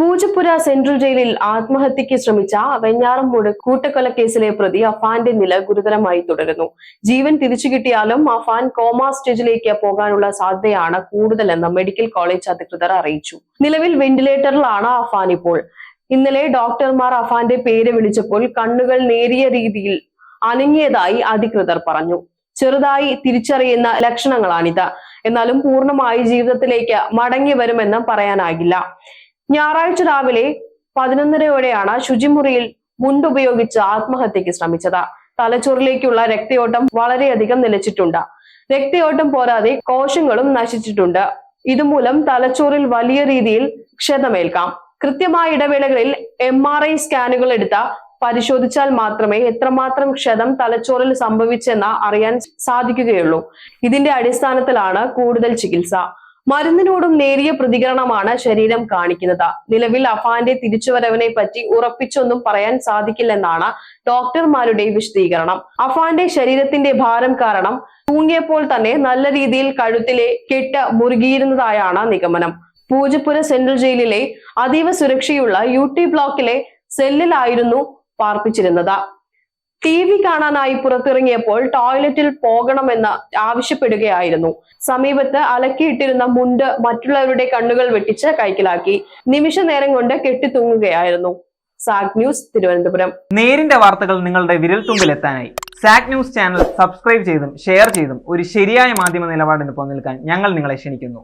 Poojappura central ജയിലിൽ ആത്മഹത്യക്ക് ശ്രമിച്ച വെഞ്ഞാറമ്മൂട് കൂട്ടക്കൊലക്കേസിലെ പ്രതി അഫാന്റെ നില ഗുരുതരമായി തുടരുന്നു. ജീവൻ തിരിച്ചു കിട്ടിയാലും അഫാൻ കോമ സ്റ്റേജിലേക്ക് പോകാനുള്ള സാധ്യതയാണ് കൂടുതലെന്ന് മെഡിക്കൽ കോളേജ് അധികൃതർ അറിയിച്ചു. നിലവിൽ വെന്റിലേറ്ററിലാണ് അഫാൻ ഇപ്പോൾ. ഇന്നലെ ഡോക്ടർമാർ അഫാന്റെ പേര് വിളിച്ചപ്പോൾ കണ്ണുകൾ നേരിയ രീതിയിൽ അനങ്ങിയതായി അധികൃതർ പറഞ്ഞു. ചെറുതായി തിരിച്ചറിയുന്ന ലക്ഷണങ്ങളാണിത്. എന്നാലും പൂർണമായി ജീവിതത്തിലേക്ക് മടങ്ങി വരുമെന്ന് പറയാനാകില്ല. ഞായറാഴ്ച രാവിലെ പതിനൊന്നരയോടെയാണ് ശുചിമുറിയിൽ മുണ്ടുപയോഗിച്ച് ആത്മഹത്യക്ക് ശ്രമിച്ചത്. തലച്ചോറിലേക്കുള്ള രക്തയോട്ടം വളരെയധികം നിലച്ചിട്ടുണ്ട്. രക്തയോട്ടം പോരാതെ കോശങ്ങളും നശിച്ചിട്ടുണ്ട്. ഇതുമൂലം തലച്ചോറിൽ വലിയ രീതിയിൽ ക്ഷതമേൽക്കാം. കൃത്യമായ ഇടവേളകളിൽ എം ആർ ഐ സ്കാനുകൾ എടുത്ത പരിശോധിച്ചാൽ മാത്രമേ എത്രമാത്രം ക്ഷതം തലച്ചോറിൽ സംഭവിച്ചെന്ന് അറിയാൻ സാധിക്കുകയുള്ളൂ. ഇതിന്റെ അടിസ്ഥാനത്തിലാണ് കൂടുതൽ ചികിത്സ. മരുന്നിനോടും നേരിയ പ്രതികരണമാണ് ശരീരം കാണിക്കുന്നത്. നിലവിൽ അഫാന്റെ തിരിച്ചുവരവിനെ പറ്റി ഉറപ്പിച്ചൊന്നും പറയാൻ സാധിക്കില്ലെന്നാണ് ഡോക്ടർമാരുടെ വിശദീകരണം. അഫാന്റെ ശരീരത്തിന്റെ ഭാരം കാരണം തൂങ്ങിയപ്പോൾ തന്നെ നല്ല രീതിയിൽ കഴുത്തിലെ കെട്ട് മുറുകിയിരുന്നതായാണ് നിഗമനം. പൂജപ്പുര സെൻട്രൽ ജയിലിലെ അതീവ സുരക്ഷയുള്ള യു ടി ബ്ലോക്കിലെ സെല്ലിലായിരുന്നു പാർപ്പിച്ചിരുന്നത്. ടി വി കാണാനായി പുറത്തിറങ്ങിയപ്പോൾ ടോയ്ലറ്റിൽ പോകണമെന്ന് ആവശ്യപ്പെടുകയായിരുന്നു. സമീപത്ത് അലക്കിയിട്ടിരുന്ന മുണ്ട് മറ്റുള്ളവരുടെ കണ്ണുകൾ വെട്ടിച്ച് കൈക്കലാക്കി. നിമിഷ നേരം കൊണ്ട് കെട്ടിത്തൂങ്ങുകയായിരുന്നു. Zag news Thiruvananthapuram. നേരിന്റെ വാർത്തകൾ നിങ്ങളുടെ വിരൽത്തുമ്പിൽ എത്താനായി സാക് ന്യൂസ് ചാനൽ സബ്സ്ക്രൈബ് ചെയ്തും ഷെയർ ചെയ്തും ഒരു ശരിയായ മാധ്യമ നിലപാടിന് നിൽക്കാൻ ഞങ്ങൾ നിങ്ങളെ ക്ഷണിക്കുന്നു.